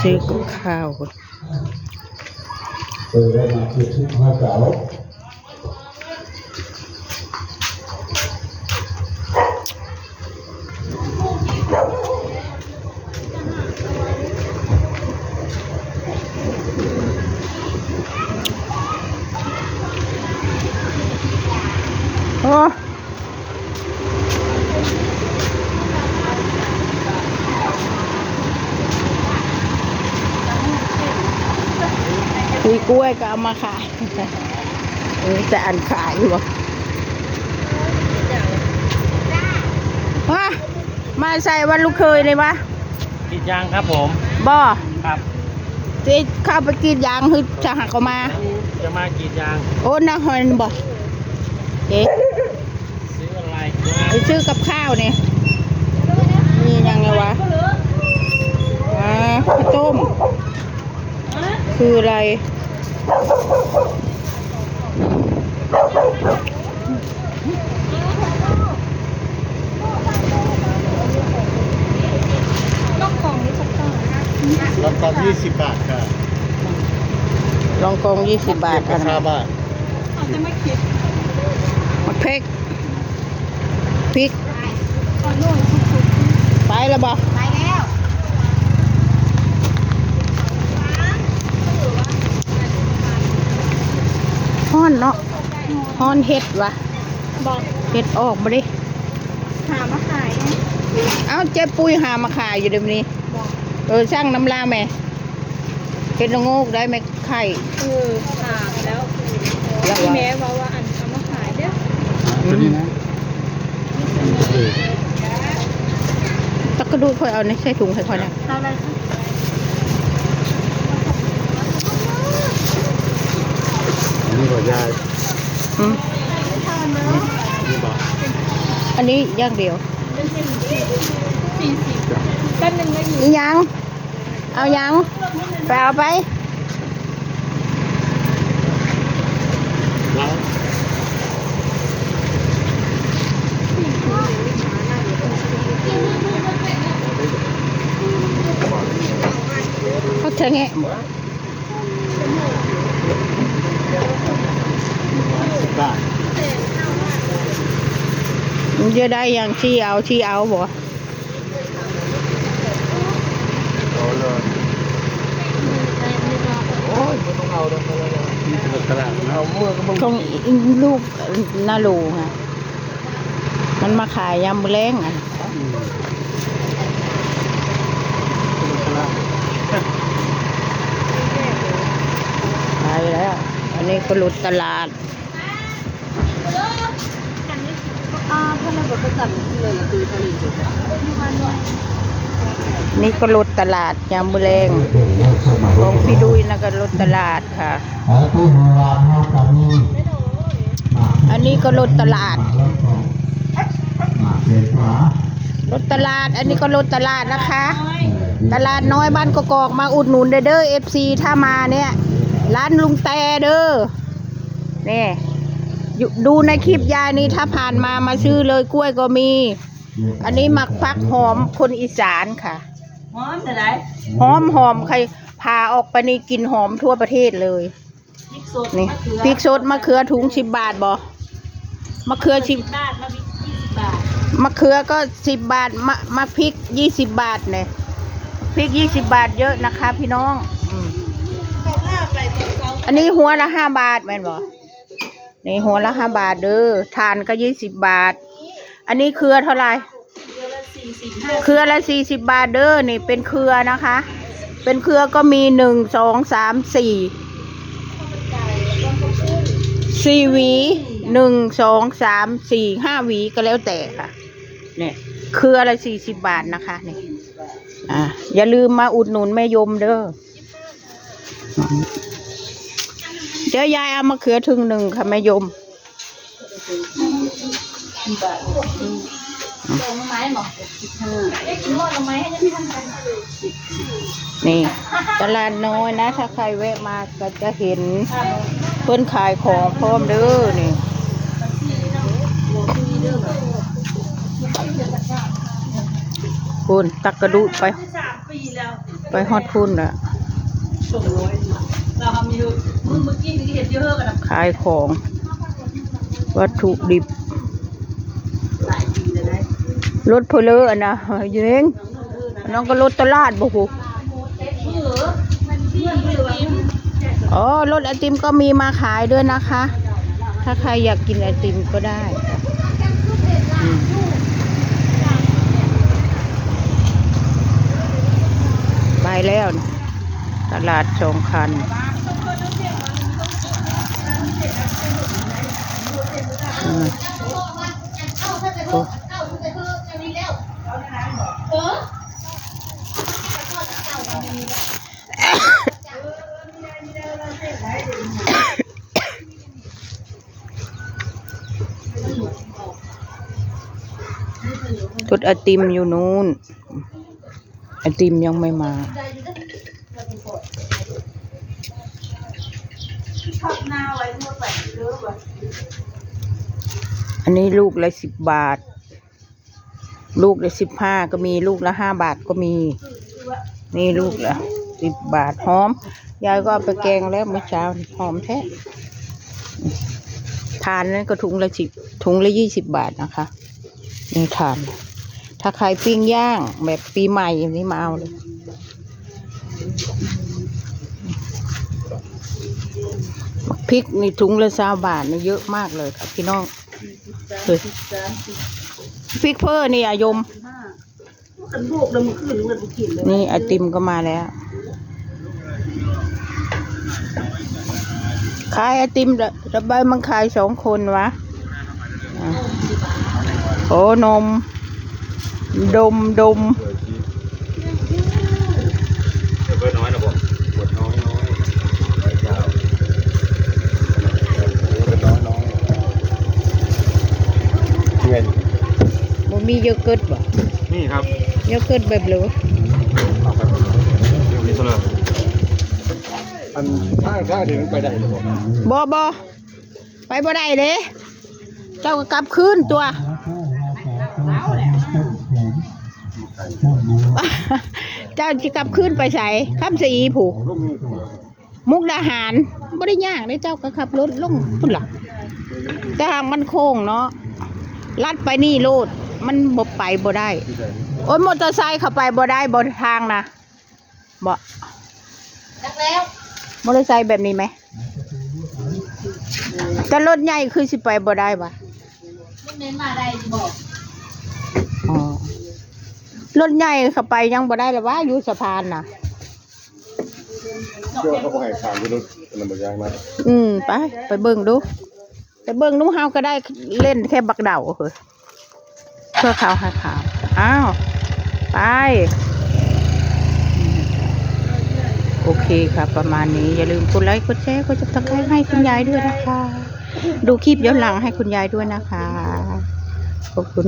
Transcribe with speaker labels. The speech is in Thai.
Speaker 1: ซื้อกับข้าวก่อน
Speaker 2: เออได้มาคือทุกภาษา
Speaker 1: โอ้ คุยกล้วยก็เอามาขายนี่จะอันขายอยู่บ่ว่ามาใส่วันลูกเคยเลยวะ
Speaker 3: กินยางครับผม
Speaker 1: บ่
Speaker 3: ครับ
Speaker 1: จะเข้าไปกรีดยางคือจะหักออกมา
Speaker 3: จะมากินยาง
Speaker 1: โอ้นะฮอนบ่เอ๊ะ
Speaker 3: ซื้ออะไร
Speaker 1: ไปซื้อกับข้าวเนี่ยนี่ยังไงวะอ่าข้าวต้ม คืออะไร
Speaker 2: ลำตอนยี่สิบบาทค่ะ
Speaker 1: ลองกองยี่สิบบาท
Speaker 2: รา
Speaker 1: อัน
Speaker 2: คา
Speaker 1: นั้น
Speaker 2: บาท
Speaker 1: มะเพ็กพริก ไปแล้วบ่
Speaker 4: ไปแล้ว
Speaker 1: ฮ้อน เนาะฮ้อนเห็ดวะ
Speaker 4: บอก
Speaker 1: เห็ดออกมาดิ
Speaker 4: หามาขายไง
Speaker 1: เอ้าเจ๊ปุ้ยหามาขายอยู่เดี๋ยวนี้
Speaker 4: บอก
Speaker 1: เออสร้างน้ำลาแม่เห็ดละโงกได้ไหมไข่
Speaker 4: เออหาแล้ว
Speaker 1: แล้ว
Speaker 4: พี่
Speaker 1: วะ
Speaker 4: แม่บอกว่าอันเอามาขายเด้อ
Speaker 2: ตัวนี้นะ
Speaker 1: ตะกระดูกค่อยเอาในใส่ถุงให้ค่อยนะ
Speaker 4: เอาอะไรคะ
Speaker 2: นี่ก็ยาย
Speaker 1: อืม
Speaker 2: นี่บอก
Speaker 1: อันนี้อย่างเดียว
Speaker 4: สี่สิบก็หนึ่งไม่อยู่
Speaker 1: อีหยังเอาหยังไปเอาไป
Speaker 2: แล้ว
Speaker 1: เขาเธอไง
Speaker 2: สิบบาท
Speaker 1: มันจะได้อย่างที่เอาที่เอาบ่
Speaker 2: เอาเลยโอ้ยไม่ต้องเอาแล้วนี่เป็นตลาดเอาเมื่อก็มึง
Speaker 1: ของลูกนาโลไงมันมาขายยำมอแรงอะ
Speaker 2: ตลาด
Speaker 1: ขายแล้ว อันนี้ก็หลุดตลาด
Speaker 4: อ่าเพื่อนเราบอกประจำเลยละคือผลิตจุดที่วันด้วย
Speaker 1: นี่ก็หลุดตลาดยำมอแรงของพี่ดุยนะก็หลุดตลาดค่ะ
Speaker 2: อัน
Speaker 1: นี้ก็หลุดตลาด
Speaker 2: ล้วก็มาเสียขวา
Speaker 1: รถตลาด อันนี้ก็รถตลาดนะคะ ตลาดน้อยบ้านกกอกมาอุดหนุนเด้อเอฟซีถ้ามาเนี่ย ร้านลุงแต่เด้อนี่อยู่ ดูในคลิปยายนี่ถ้าผ่านมามาซื้อเลยกล้วยก็มี อันนี้หมักฟักหอมคนอีสานค่ะ
Speaker 4: หอมแต่ไหน
Speaker 1: หอมหอมใครพาออกไปนี่กินหอมทั่วประเทศเลย
Speaker 4: พริกสด
Speaker 1: นี่พริกสดมะเขือถุงสิบบาทบอมะเขือสิบ
Speaker 4: บาทมาพริกยี่สิบบาท
Speaker 1: มะเขือก็สิบบาทมะมะพริกยี่สิบบาทเนี่ยพริกยี่สิบบาทเยอะนะคะ พี่น้องอืม
Speaker 4: เขาล่าไปตรงเขา
Speaker 1: อันนี้หัวละห้าบาทแม่นบอ นี่หัวละห้าบาทเด้อทานก็ยี่สิบบาท อันนี้เครือเท่าไหร่
Speaker 4: เค
Speaker 1: รือละสี่สิบบาทเด้อนี่เป็นเครือนะคะ เป็นเครือก็มีหนึ่งสองสามสี่สี่หวีหนึ่งสองสามสี่ห้าหวีก็แล้วแต่ค่ะ เนี่ยเครือละสี่สิบบาทนะคะนี่อ่าอย่าลืมมาอุดหนุนแม่ยมเด้อ เดี๋ยวยายเอามาเขือถึงหนึ่งค่ะแม่ยม
Speaker 4: นี่
Speaker 1: ตลาดน้อยนะ ถ้าใครแวะมาก็จะเห็นเพิ่นขายของพร้อมเด้อนี่คุณตักกระดูไป ไปฮอดพุ่นอะ
Speaker 4: ส่งร้อยเราทำมีมึงเมื่อกี้นี่เห็นเยอะกันนะ
Speaker 1: ขายของ วัตถุดิบ
Speaker 4: หลายปีเลยนะ
Speaker 1: รถเพลออะนะยิงน้องก็รถตลาดบ่ฮู้
Speaker 4: เออมันเพื่อนเพื่อนว่า
Speaker 1: อ๋อรถไอติมก็มีมาขายด้วยนะคะ ถ้าใครอยากกินไอติมก็ได้อืมไปแล้วนะ ตลาดสองคันอืมโอ้รถไอติมอยู่นู้นไอติมยังไม่มา
Speaker 4: อบหน้าไว้เมื่อไปเยอะว่ะ
Speaker 1: อันนี้ลูกละสิบบาท ลูกละสิบห้าก็มีลูกละห้าบาทก็มี นี่ลูกละสิบบาทหอม ยายก็เอาไปแกงแล้วเมื่อเช้าหอมแท้ทานนั้นก็ถุงละสิบถุงละยี่สิบบาทนะคะ นี่ทาน ถ้าใครปิ้งย่างแบบปีใหม่อย่างนี้มาเอาเลย พริกนี่ถุงละสาบาทนี่เยอะมากเลยค่ะพี่น้องเฮ้ย
Speaker 4: สามสิบ
Speaker 1: พริกเพิ่อนี่อายม
Speaker 4: ห้ากันบวกแล้วมันขึ้นมันกินเลย
Speaker 1: นี่ไอติมก็มาแล้ว ขายไอติมระระบายมันขายสองคนวะอะโอ้นม ดมดม
Speaker 2: เบอร์น้อยนะผมบดน้อยน้อยยาวเบอร์น้อยน้อยเงิน
Speaker 1: มันมีโยเกิร์ตบ่
Speaker 2: นี่ครับ
Speaker 1: โยเกิร์ตแบบเหลือ
Speaker 2: เอาครับมีโซลาอันถ้าถ้าถึงไปได้หรือเปล่า
Speaker 1: บ่บ่ไปบ่ได้เด้เจ้าก็กลับคืนตัวเจ้าจะกลับคืนไปใส่ข้ามสีผูก
Speaker 2: ลูกนี่
Speaker 1: มุกดาหารบ่ได้ยากได้เจ้าก็ขับรถลงพุ่นหลักแต่ทางมันโค้งเนาะลัดไปนี่โลด มันบ่ไปบ่ได้
Speaker 2: ที่ไหน
Speaker 1: โอ้ยมอเตอร์ไซค์เข้าไปบ่ได้บ่ทางนะบ่
Speaker 4: จักแล้ว
Speaker 1: มอเตอร์ไซค์แบบนี้ไหมแต่รถใหญ่คือสิไปบ่ได้ปะ
Speaker 4: มันเน้นมาได้บอก
Speaker 1: อ๋อรถใหญ่เข้าไปยังบ่ได้หรอวะอยู่สะพานน่ะ
Speaker 2: เชื่อเขาบอกให้ผ่านที่รถมันบรรยายมา
Speaker 1: อืมไป ไปเบิ่งดู ไปเบิ่งนุ่งเฮาก็ได้เล่นแค่บักเดาเฮ้ย เพื่อขาวหาขาว อ้าว ไป โอเคค่ะ ประมาณนี้ อย่าลืมกดไลค์กดแชร์กดจับตะไคร้ให้คุณยายด้วยนะคะ ดูคลิปย้อนหลังให้คุณยายด้วยนะคะ ขอบคุณ